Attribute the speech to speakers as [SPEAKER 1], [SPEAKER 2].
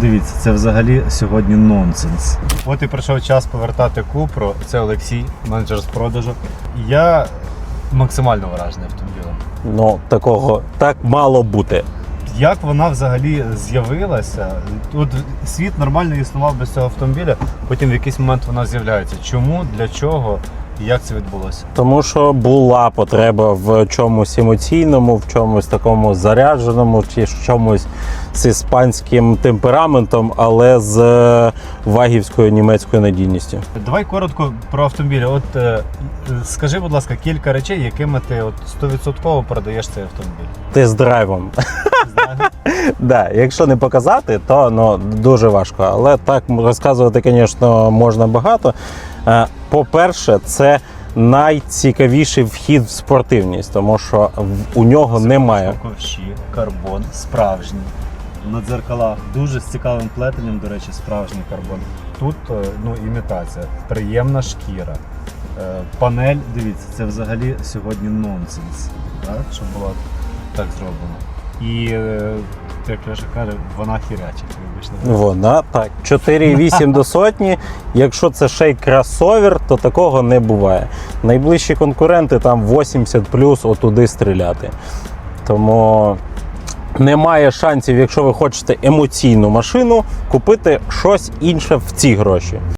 [SPEAKER 1] Дивіться, це взагалі сьогодні нонсенс. От і прийшов час повертати Купру. Це Олексій, менеджер з продажу. Я максимально вражений автомобілем.
[SPEAKER 2] Ну, такого так мало бути.
[SPEAKER 1] Як вона взагалі з'явилася? Тут світ нормально існував без цього автомобіля, потім в якийсь момент вона з'являється. Чому, для чого і як це відбулося?
[SPEAKER 2] Тому що була потреба в чомусь емоційному, в чомусь такому зарядженому, чи в чомусь з іспанським темпераментом, але з е, вагівською німецькою надійністю.
[SPEAKER 1] Давай коротко про автомобіль. От е, скажи, будь ласка, кілька речей, якими ти от 100% продаєш цей автомобіль.
[SPEAKER 2] Тест-драйвом. Да, якщо не показати, то ну, дуже важко. Але так розказувати, звісно, можна багато. Е, По-перше, це найцікавіший вхід в спортивність, тому що у нього немає.
[SPEAKER 1] Ковші, карбон, справжній. На дзеркалах дуже з цікавим плетенням, до речі, справжній карбон. Тут е, ну, імітація, приємна шкіра. Е, Панель, дивіться, це взагалі сьогодні нонсенс, так? щоб було так зроблено. І, е, як Леша каже, вона хірячить.
[SPEAKER 2] Вона так. 4,8 до сотні. Якщо це ще й кросовер, то такого не буває. Найближчі конкуренти там 80 плюс отуди стріляти. Тому немає шансів, якщо ви хочете емоційну машину, купити щось інше в ці гроші.